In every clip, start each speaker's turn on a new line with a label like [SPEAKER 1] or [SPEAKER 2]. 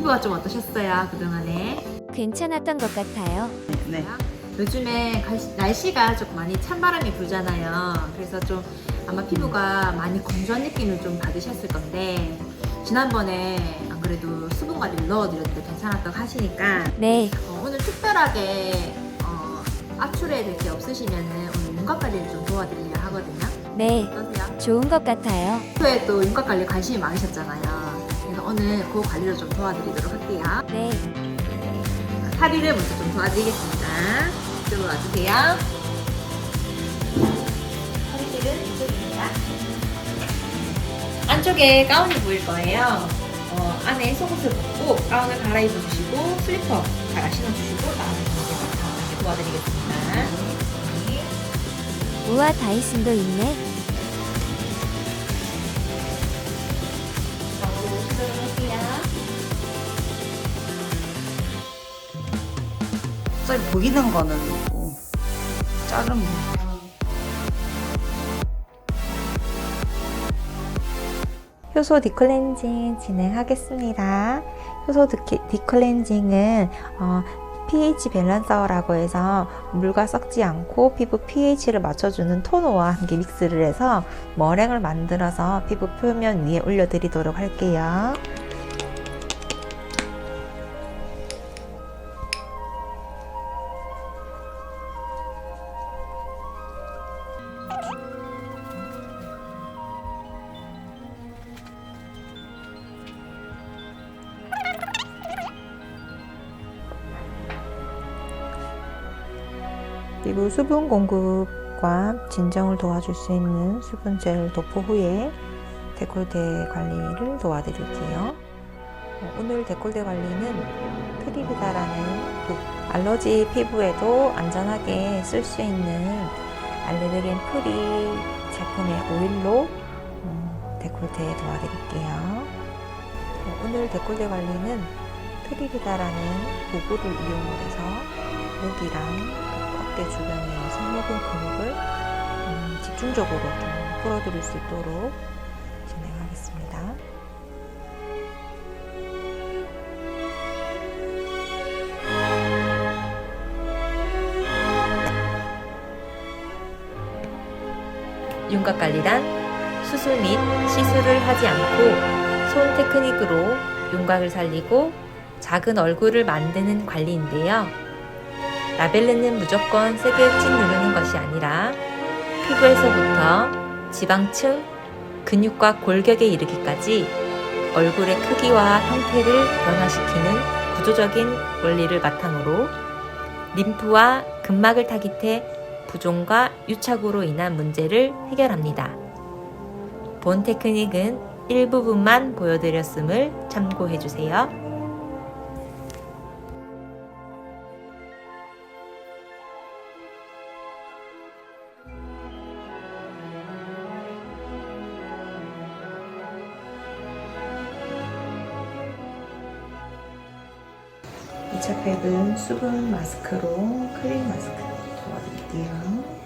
[SPEAKER 1] 피부가 좀 어떠셨어요 그동안에?
[SPEAKER 2] 괜찮았던 것 같아요.
[SPEAKER 3] 네.
[SPEAKER 1] 요즘에 갈시- 날씨가 조금 많이 찬바람이 불잖아요. 그래서 좀 아마 피부가 많이 건조한 느낌을 좀 받으셨을 건데 지난번에 안 그래도 수분 관리를 넣어드렸는데 괜찮았다고 하시니까
[SPEAKER 2] 네,
[SPEAKER 1] 어, 오늘 특별하게 어, 압출해 될게 없으시면은 오늘 윤곽 관리를 좀 도와드리려 하거든요.
[SPEAKER 2] 네,
[SPEAKER 1] 어떠세요? 좋은
[SPEAKER 2] 좋은 것 같아요.
[SPEAKER 1] 평소에 또 윤곽 관리 관심이 많으셨잖아요. 오늘 그 관리를 좀 도와드리도록 할게요.
[SPEAKER 2] 네,
[SPEAKER 1] 파리를 먼저 좀 도와드리겠습니다. 이쪽으로 와주세요. 허리띠는 이쪽입니다. 안쪽에 가운이 보일 거예요. 어, 안에 속옷을 벗고 가운을 갈아입어 주시고 슬리퍼 잘 신어주시고 나오는 이렇게 도와드리겠습니다. 네.
[SPEAKER 2] 우와 다이슨도 있네.
[SPEAKER 3] 저기 보이는 거는 뭐 자르면
[SPEAKER 4] 효소 디클렌징 진행하겠습니다. 효소 디클렌징은 어, pH 밸런서라고 해서 물과 섞지 않고 피부 pH를 맞춰주는 토너와 함께 믹스를 해서 머랭을 만들어서 피부 표면 위에 올려드리도록 할게요. 피부 수분 공급과 진정을 도와줄 수 있는 수분 젤 도포 후에 데콜테 관리를 도와드릴게요. 어, 오늘 데콜테 관리는 트리비다라는 독- 알러지 피부에도 안전하게 쓸 수 있는 알레르겐 프리 제품의 오일로 음, 데콜테 도와드릴게요. 어, 오늘 데콜테 관리는 트리비다라는 도구를 이용해서 목이랑 어깨 주변의 승모근 근육을 음, 집중적으로 좀 풀어드릴 수 있도록 진행하겠습니다.
[SPEAKER 5] 윤곽 관리란 수술 및 시술을 하지 않고 손 테크닉으로 윤곽을 살리고 작은 얼굴을 만드는 관리인데요. 라벨르는 무조건 세게 찐 누르는 것이 아니라 피부에서부터 지방층, 근육과 골격에 이르기까지 얼굴의 크기와 형태를 변화시키는 구조적인 원리를 바탕으로 림프와 근막을 타깃해 부종과 유착으로 인한 문제를 해결합니다. 본 테크닉은 일부분만 보여드렸음을 참고해 주세요.
[SPEAKER 4] 팩은 수분 마스크로 크림 마스크 도와드릴게요.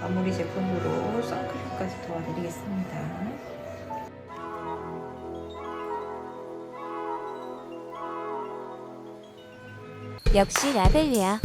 [SPEAKER 4] 마무리 제품으로 선크림까지 도와드리겠습니다.
[SPEAKER 2] 역시 라벨리아.